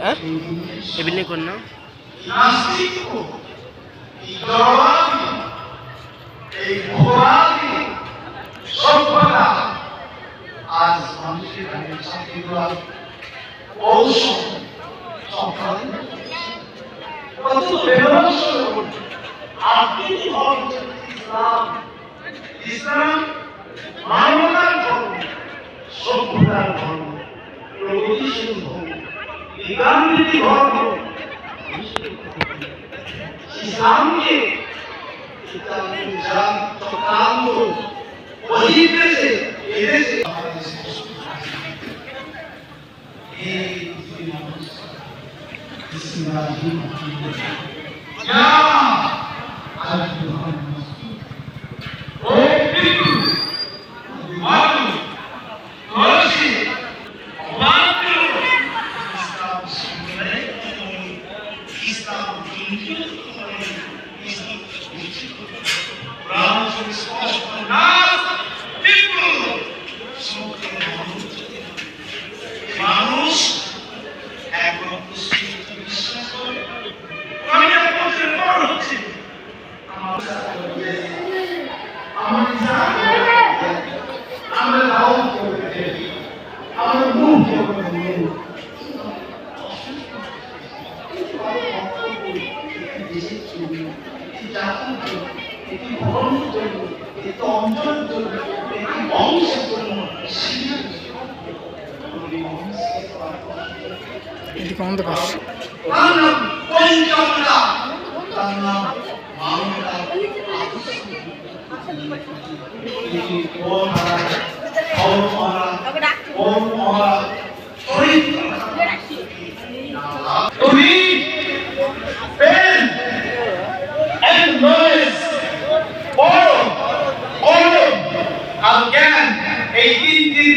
হ্যাঁ? এমনি কর না এই সভ্যতা আজ মানুষের চাকরিগুলো ঔষধ কত আপনি ইসলাম ইসলাম মানবতার ধর্ম সভ্যতার ধর্ম প্রগতিশীল বিজ্ঞানভিত্তিক ধর্ম ইসলামকে চক্রান্ত বহির্দেশে এদেশে। মানুষ একমাত্র সৃষ্টি বিশ্বাস করে আমি আপনাদের বড় হচ্ছে আমার আমরা রাও একটি ধর্মের জন্য একটি অঞ্চলের জন্য একটি বংশের জন্য এদিকে আমাদের পাশে তার নাম পঞ্চমরা তার নাম মামলা ওম মহারাজ ওম মহারাজ ওম মহারাজ শহীদ তুমি পেন and knowledge বড় কলম আর জ্ঞান এই তিন তিন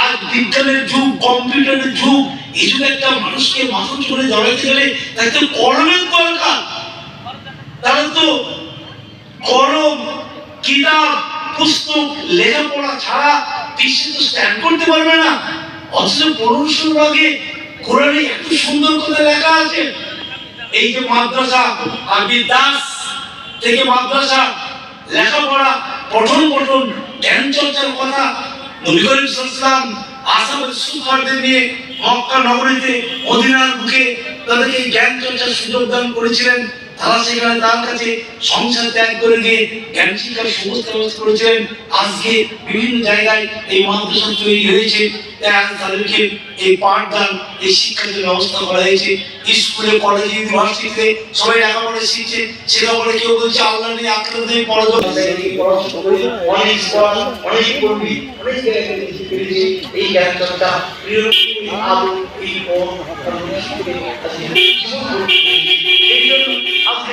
আজ বিজ্ঞানের যুগ, কম্পিউটারের যুগ, এই যুগে একটা মানুষকে মাথা চলে জড়াতে গেলে তাই তো কলমের দরকার। তাহলে তো কলম, কিতাব, পুস্তক, লেখাপড়া ছাড়া বিশ্বে তো স্ট্যান্ড করতে পারবে না। অথচ পড়ুন আগে কোরআনে এত সুন্দর কথা লেখা আছে। এই যে মাদ্রাসা আরবি দাস থেকে মাদ্রাসা, লেখাপড়া পঠন পঠন জ্ঞান চর্চার কথা নবী নিয়ে নগরীতে বুকে তাদেরকে জ্ঞান চর্চার সুযোগ দান করেছিলেন। তারা সেখানে তার কাছে সংসার ত্যাগ করে গিয়ে জ্ঞান শিক্ষার সমস্ত ব্যবস্থা করেছিলেন। আজকে বিভিন্ন জায়গায় এই মাদ্রাসা তৈরি হয়েছে। তাদেরকে এই পাঠদান, এই শিক্ষার ব্যবস্থা করা হয়েছে। স্কুলে, কলেজে, ইউনিভার্সিটিতে সবাই লেখাপড়া শিখছে। লেখাপড়া কেউ বলছে, আল্লাহ নিয়ে আক্রান্ত হয়ে অনেক অনেক পড়বি। অনেক এই জ্ঞান চর্চা মন এই জন্য আজকে